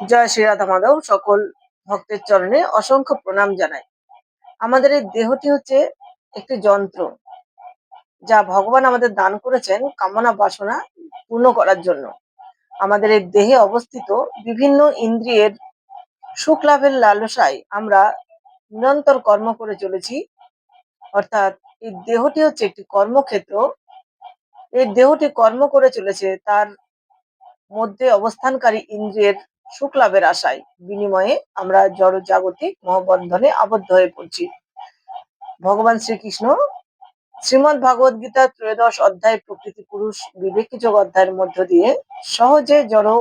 জয় শ্রী রাধা মাধব সকল ভক্তের চরণে অসংখ্য প্রণাম জানাই। আমাদের এই দেহটি হচ্ছে একটি যন্ত্র, যা ভগবান আমাদের দান করেছেন কামনা বাসনা পূর্ণ করার জন্য। আমাদের এই দেহে অবস্থিত বিভিন্ন ইন্দ্রিয়ের সুখ লাভের লালসায় আমরা নিরন্তর কর্ম করে চলেছি। অর্থাৎ এই দেহটি হচ্ছে একটি কর্মক্ষেত্র। এই দেহটি কর্ম করে চলেছে, তার মধ্যে অবস্থানকারী ইন্দ্রিয়ের সুখ লাভের আশায় বিনিময়ে আমরা জড় জাগতিক মহাবন্ধনে আবদ্ধ হয়ে পড়ছি। ভগবান শ্রীকৃষ্ণ শ্রীমদ ভাগবত গীতা ত্রয়োদশ অধ্যায় প্রকৃতি পুরুষ বিবেকী যোগ অধ্যায়ের মধ্য দিয়ে সহজে জড়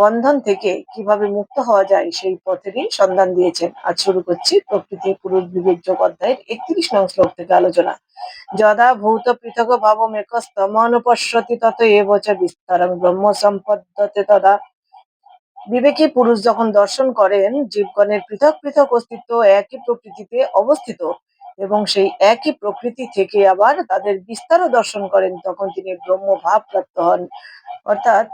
বন্ধন থেকে কীভাবে মুক্ত হওয়া যায় সেই পথেরই সন্ধান দিয়েছেন। আজ শুরু করছি প্রকৃতি পুরুষ বিবেক যোগ অধ্যায়ের একত্রিশ নং শ্লোক থেকে আলোচনা। যদা ভূত পৃথক ভাব মেকস্তমনুপশ্যতি তত এবচ বিস্তারং ব্রহ্ম সম্পদ্যতে তদা বিবেকী পুরুষ যখন দর্শন করেন, জীবগণের পৃথক পৃথক অস্তিত্ব একই প্রকৃতিতে অবস্থিত এবং সেই একই প্রকৃতি থেকে আবার তাদের বিস্তারও দর্শন করেন, তখন তিনি ব্রহ্ম ভাব প্রাপ্ত হন। অর্থাৎ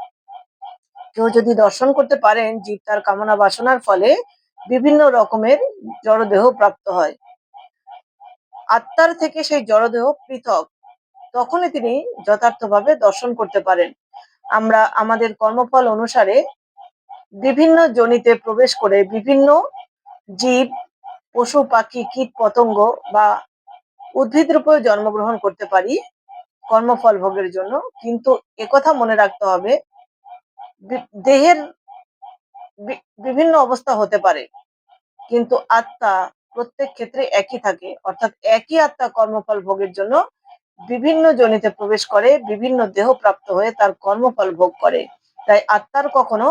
কেউ যদি দর্শন করতে পারেন, জীব তার কামনা বাসনার ফলে বিভিন্ন রকমের জড়দেহ প্রাপ্ত হয়। আত্মার থেকে সেই জড়দেহ পৃথক, তখনই তিনি যথার্থভাবে দর্শন করতে পারেন। আমরা আমাদের কর্মফল অনুসারে বিভিন্ন জনিতে প্রবেশ করে বিভিন্ন জীব, পশু, পাখি, কীট, পতঙ্গ বা উদ্ভিদ রূপেও জন্মগ্রহণ করতে পারি কর্মফল ভোগের জন্য। কিন্তু একথা মনে রাখতে হবে দেহের বিভিন্ন অবস্থা হতে পারে, কিন্তু আত্মা প্রত্যেক ক্ষেত্রে একই থাকে। অর্থাৎ একই আত্মা কর্মফল ভোগের জন্য বিভিন্ন জনিতে প্রবেশ করে, বিভিন্ন দেহ প্রাপ্ত হয়ে তার কর্মফল ভোগ করে। তাই আত্মার কখনো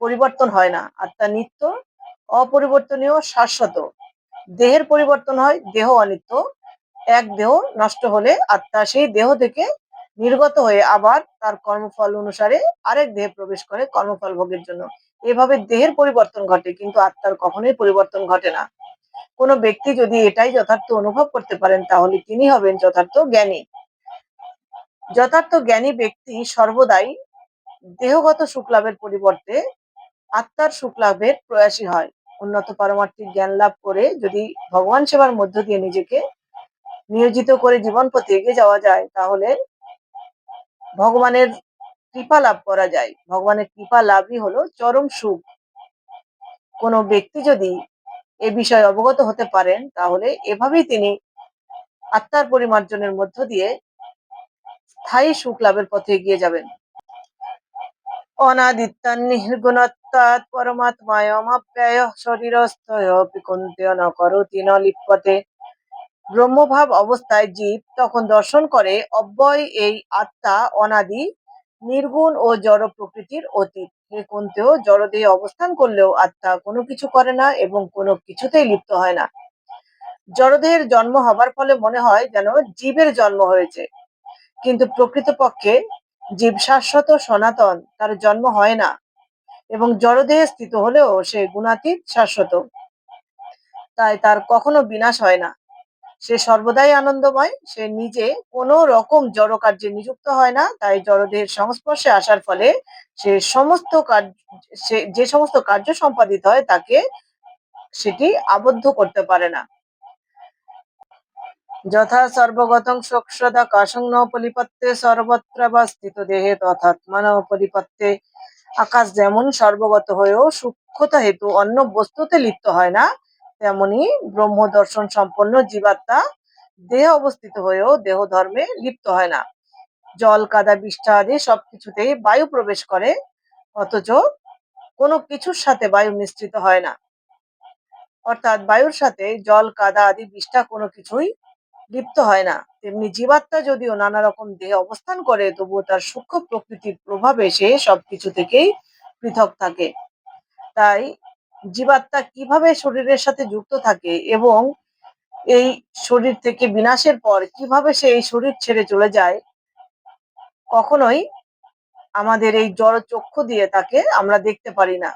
পরিবর্তন হয় না। আত্মা নিত্য অপরিবর্তনীয়, শাশ্বত। দেহের পরিবর্তন হয়, দেহ অনিত্য। এক দেহ নষ্ট হলে আত্মা সেই দেহ থেকে নির্গত হয়ে আবার তার কর্মফল অনুসারে আরেক দেহে প্রবেশ করে কর্মফল ভোগের জন্য। এভাবে দেহের পরিবর্তন ঘটে, কিন্তু আত্মার কখনোই পরিবর্তন ঘটে না। কোনো ব্যক্তি যদি এটাই যথার্থ অনুভব করতে পারেন, তাহলে তিনি হবেন যথার্থ জ্ঞানী। যথার্থ জ্ঞানী ব্যক্তি সর্বদাই দেহগত সুখ লাভের পরিবর্তে আত্মার সুখ লাভের প্রয়াসী হয়। উন্নত পারমার্থিক জ্ঞান লাভ করে যদি ভগবান সেবার মধ্য দিয়ে নিজেকে নিয়োজিত করে জীবন পথে এগিয়ে যাওয়া যায়, তাহলে ভগবানের কৃপা লাভ করা যায়। ভগবানের কৃপা লাভই হলো চরম সুখ। কোনো ব্যক্তি যদি এ বিষয়ে অবগত হতে পারেন, তাহলে এভাবেই তিনি আত্মার পরিমার্জনের মধ্য দিয়ে স্থায়ী সুখ লাভের পথে এগিয়ে যাবেন। অনাদিত্যান নির্গুণত্বাৎ পরমাত্মায়মাপ্যায় শরীরস্থয় পিকুন্তেয় ন করতি ন লিপ্যতে। ব্রহ্মভাব অবস্থায় জীব তখন দর্শন করে, অব্যয় এই আত্মা অনাদি, নির্গুণ ও জড় প্রকৃতির অতীত। হে কুন্তেও জড়দেহে অবস্থান করলেও আত্মা কোনো কিছু করে না এবং কোনো কিছুতেই লিপ্ত হয় না। জড়দেহের জন্ম হবার ফলে মনে হয় যেন জীবের জন্ম হয়েছে। কিন্তু প্রকৃতপক্ষে জীব শাশ্বত সনাতন, তার জন্ম হয় না এবং জড়দেহে স্থিত হলেও সে গুণাতীত শাশ্বত। তাই তার কখনো বিনাশ হয় না। সে সর্বদাই আনন্দময়, সে নিজে কোনো রকম জড় কার্যে নিযুক্ত হয় না, তাই জড়দেহের সংস্পর্শে আসার ফলে সে সমস্ত কার্য যে সমস্ত কার্য সম্পাদিত হয় তাকে সেটি আবদ্ধ করতে পারে না। যথা সর্বগতং শোকসদা কাশং ন পলিপত্তে সর্বত্র বা স্থিত দেহে তথাত্মান পলিপত্তে আকাশ যেমন সর্বগত হয়েও সূক্ষ্মতা হেতু অন্য বস্তুতে লিপ্ত হয় না, তেমনি ব্রহ্ম দর্শন সম্পন্ন জীবাত্মা দেহে অবস্থিত হয়েও দেহ ধর্মে লিপ্ত হয় না। জল, কাদা, বিষ্ঠা আদি সবকিছুতেই বায়ু প্রবেশ করে, অথচ কোনো কিছুর সাথে বায়ু মিশ্রিত হয় না। অর্থাৎ বায়ুর সাথে জল, কাদা আদি বিষ্ঠা কোনো কিছুই লিপ্ত হয় না। তেমনি জীবাত্মা যদিও নানা রকম দেহে অবস্থান করে, তবুও তার সূক্ষ্ম প্রকৃতির প্রভাবে সে সবকিছু থেকেই পৃথক থাকে। তাই জীবাত্মা কীভাবে শরীরের সাথে যুক্ত থাকে এবং এই শরীর থেকে বিনাশের পর কীভাবে সে এই শরীর ছেড়ে চলে যায়, কখনোই আমাদের এই জড় চক্ষু দিয়ে তাকে আমরা দেখতে পারি না।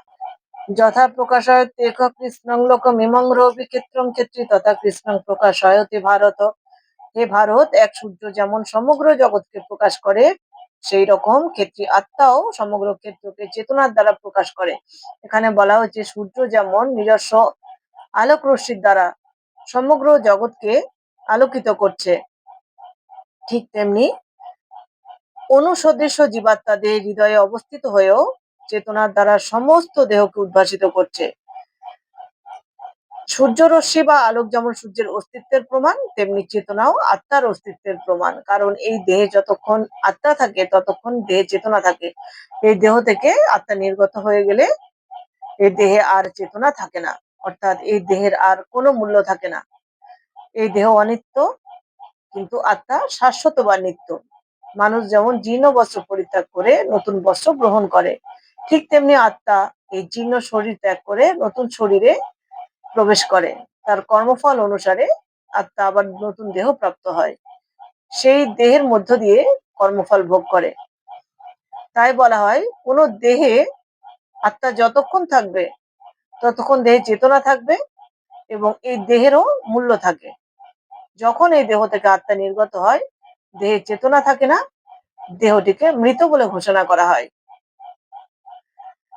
যথা প্রকাশ প্রকাশয়তে কৃষ্ণং লোক মিমং রবি ক্ষেত্রং ক্ষেত্রী তথা কৃষ্ণং প্রকাশয়তে ভারত হে ভারত, এক সূর্য যেমন সমগ্র জগৎকে প্রকাশ করে সেই রকম ক্ষেত্রে আত্মাও সমগ্র ক্ষেত্রকে চেতনার দ্বারা প্রকাশ করে। এখানে বলা হচ্ছে সূর্য যেমন নিজস্ব আলোক রশ্মির দ্বারা সমগ্র জগৎকে আলোকিত করছে, ঠিক তেমনি অনুসদৃশ্য জীবাত্মাদের হৃদয়ে অবস্থিত হয়েও চেতনার দ্বারা সমস্ত দেহকে উদ্ভাসিত করছে। সূর্য রশ্মি বা আলোক যেমন সূর্যের অস্তিত্বের প্রমাণ, তেমনি চেতনাও আত্মার অস্তিত্বের প্রমাণ। কারণ এই দেহে যতক্ষণ আত্মা থাকে, ততক্ষণ দেহে চেতনা থাকে। এই দেহ থেকে আত্মা নির্গত হয়ে গেলে এই দেহে আর চেতনা থাকে না। অর্থাৎ এই দেহের আর কোনো মূল্য থাকে না। এই দেহ অনিত্য, কিন্তু আত্মা শাশ্বত বা নিত্য। মানুষ যেমন জীর্ণ বস্ত্র পরিত্যাগ করে, নতুন বস্ত্র গ্রহণ করে, ঠিক তেমনি আত্মা এই জীর্ণ শরীর ত্যাগ করে, নতুন শরীরে প্রবেশ করে। তার কর্মফল অনুসারে আত্মা আবার নতুন দেহ প্রাপ্ত হয়। সেই দেহের মধ্য দিয়ে কর্মফল ভোগ করে। তাই বলা হয়, কোন দেহে আত্মা যতক্ষণ থাকবে, ততক্ষণ দেহে চেতনা থাকবে এবং এই দেহেরও মূল্য থাকে। যখন এই দেহ থেকে আত্মা নির্গত হয়, দেহে চেতনা থাকে না, দেহটিকে মৃত বলে ঘোষণা করা হয়।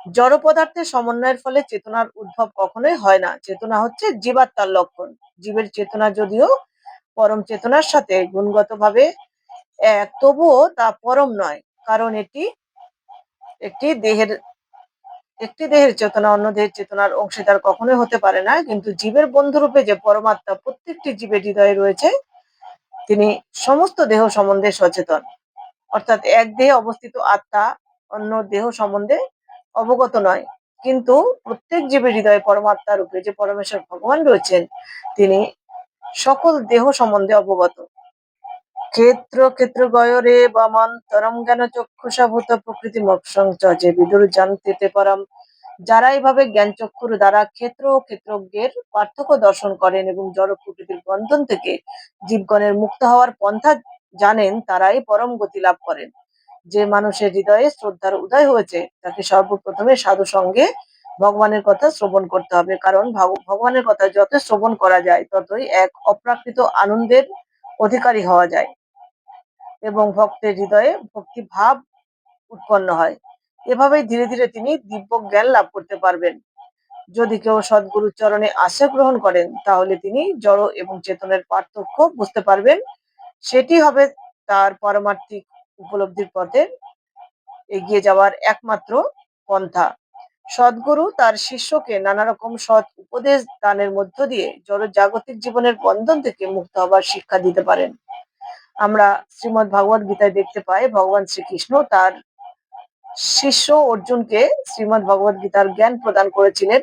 জড় পদার্থের সমন্বয়ের ফলে চেতনার উদ্ভব কখনোই হয় না। চেতনা হচ্ছে জীবাত্মার লক্ষণ। জীবের চেতনা যদিও পরম চেতনার সাথে গুণগতভাবে এক, তবুও তা পরম নয়, কারণ এটি একটি দেহের একটি দেহের চেতনা, অন্য দেহের চেতনার অংশীদার কখনোই হতে পারে না। কিন্তু জীবের বন্ধুরূপে যে পরমাত্মা প্রত্যেকটি জীবের হৃদয়ে রয়েছে, তিনি সমস্ত দেহ সম্বন্ধে সচেতন। অর্থাৎ এক দেহে অবস্থিত আত্মা অন্য দেহ সম্বন্ধে অবগত নয়। কিন্তু প্রত্যেক জীবের হৃদয়ে পরমাত্মা রূপে যে পরমেশ্বর ভগবান রয়েছেন, তিনি সকল দেহ সম্বন্ধে অবগত। ক্ষেত্র ক্ষেত্র গয়রে বামান্তরম জ্ঞান চক্ষুষাভূত প্রকৃতি মক্ষং যে বিদুর জানতে পারাম। যারা এইভাবে জ্ঞান চক্ষুর দ্বারা ক্ষেত্র ও ক্ষেত্রজ্ঞের পার্থক্য দর্শন করেন এবং জড় প্রকৃতির বন্ধন থেকে জীবগণের মুক্ত হওয়ার পন্থা জানেন, তারাই পরম গতি লাভ করেন। যে মানুষের হৃদয়ে শ্রদ্ধার উদয় হয়েছে, তাকে সর্বপ্রথমে সাধু সঙ্গে ভগবানের কথা শ্রবণ করতে হবে। কারণ ভগবানের কথা যত শ্রবণ করা যায়, ততই এক অপ্রাকৃত আনন্দের অধিকারী হওয়া যায় এবং ভক্তের হৃদয়ে ভক্তি ভাব উৎপন্ন হয়। এভাবেই ধীরে ধীরে তিনি দিব্য জ্ঞান লাভ করতে পারবেন। যদি কেউ সদ্গুরু চরণে আশ্রয় গ্রহণ করেন, তাহলে তিনি জড় এবং চেতনের পার্থক্য বুঝতে পারবেন। সেটি হবে তার পারমার্থিক উপলব্ধির পথে এগিয়ে যাওয়ার একমাত্র পন্থা। সদ্গুরু তার শিষ্যকে নানা রকম সৎ উপদেশ দানের মধ্য দিয়ে জড় জাগতিক জীবনের বন্ধন থেকে মুক্ত হবার শিক্ষা দিতে পারেন। আমরা শ্রীমদ ভাগবত গীতায় দেখতে পাই, ভগবান শ্রীকৃষ্ণ তার শিষ্য অর্জুনকে শ্রীমদ ভগবত গীতার জ্ঞান প্রদান করেছিলেন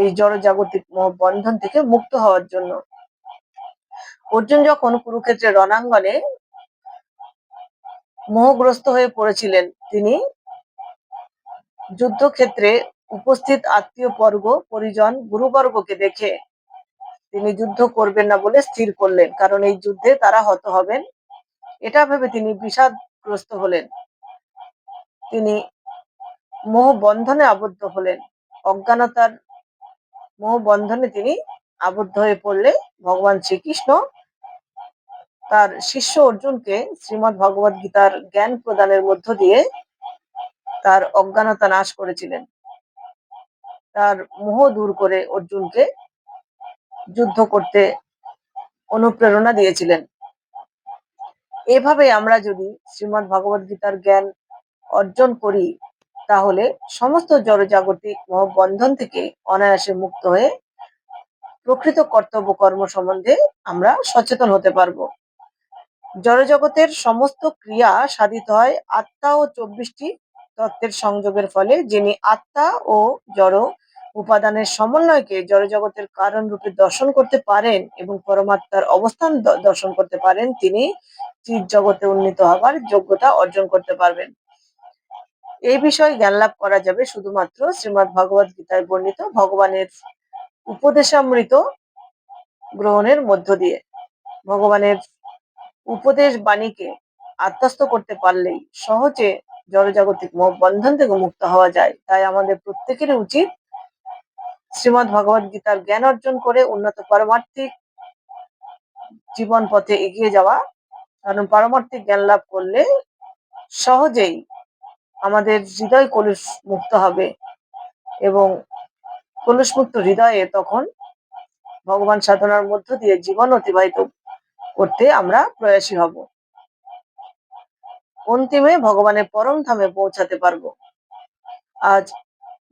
এই জড় জাগতিক বন্ধন থেকে মুক্ত হওয়ার জন্য। অর্জুন যখন কুরুক্ষেত্রের রণাঙ্গনে মোহগ্রস্ত হয়ে পড়েছিলেন তিনি। যুদ্ধক্ষেত্রে উপস্থিত আত্মীয় বর্গ, পরিজন, গুরুবর্গকে দেখে তিনি যুদ্ধ করবেন না বলে স্থির করলেন, কারণ এই যুদ্ধে তারা হত হবেন। এটা ভেবে তিনি বিষাদগ্রস্ত হলেন। তিনি মোহ বন্ধনে আবদ্ধ হলেন। অজ্ঞানতার মোহ বন্ধনে তিনি আবদ্ধ হয়ে পড়লে ভগবান শ্রীকৃষ্ণ তার শিষ্য অর্জুনকে শ্রীমৎ ভগবত গীতার জ্ঞান প্রদানের মধ্য দিয়ে তার অজ্ঞানতা নাশ করেছিলেন। তার মোহ দূর করে অর্জুনকে যুদ্ধ করতে অনুপ্রেরণা দিয়েছিলেন। এভাবে আমরা যদি শ্রীমৎ ভগবত গীতার জ্ঞান অর্জন করি, তাহলে সমস্ত জড়জাগতিক বন্ধন থেকে অনায়াসে মুক্ত হয়ে প্রকৃত কর্তব্য কর্ম সম্বন্ধে আমরা সচেতন হতে পারব। জড়জগতের সমস্ত ক্রিয়া সাধিত হয় আত্মা ও চব্বিশটি তত্ত্বের সংযোগের ফলে, যিনি আত্মা ও জড় উপাদানের সমন্বয়কে জড়জগতের কারণ রূপে দর্শন করতে পারেন এবং পরমাত্মার অবস্থান দর্শন করতে পারেন, তিনি চিৎ জগতে উন্নীত হবার যোগ্যতা অর্জন করতে পারবেন। এই বিষয়ে জ্ঞান লাভ করা যাবে শুধুমাত্র শ্রীমৎ ভগবত গীতায় বর্ণিত ভগবানের উপদেশামৃত গ্রহণের মধ্য দিয়ে। ভগবানের উপদেশ বাণীকে আত্মস্থ করতে পারলেই সহজে জড়জাগতিক বন্ধন থেকে মুক্ত হওয়া যায়। তাই আমাদের প্রত্যেকেরই উচিত শ্রীমদ ভগবত গীতার জ্ঞান অর্জন করে উন্নত পারমার্থিক জীবন পথে এগিয়ে যাওয়া। কারণ পারমার্থিক জ্ঞান লাভ করলে সহজেই আমাদের হৃদয় কলুষ মুক্ত হবে এবং কলুষমুক্ত হৃদয়ে তখন ভগবান সাধনার মধ্য দিয়ে জীবন অতিবাহিত করতে আমরা প্রয়াসী হব। অন্তিমে ভগবানের পরম ধামে পৌঁছাতে পারব। আজ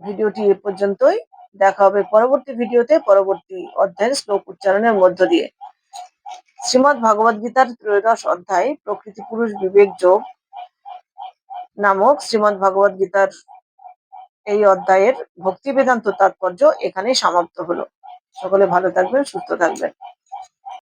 ভিডিওটি এ পর্যন্তই। দেখা হবে পরবর্তী ভিডিওতে, পরবর্তী অধ্যায়ের শ্লোক উচ্চারণের মধ্য দিয়ে। শ্রীমৎ ভাগবত গীতার ত্রয়োদশ অধ্যায়, প্রকৃতি পুরুষ বিবেক যোগ নামক শ্রীমৎ ভাগবত গীতার এই অধ্যায়ের ভক্তি বেদান্ত তাৎপর্য এখানেই সমাপ্ত হলো। সকলে ভালো থাকবেন, সুস্থ থাকবেন।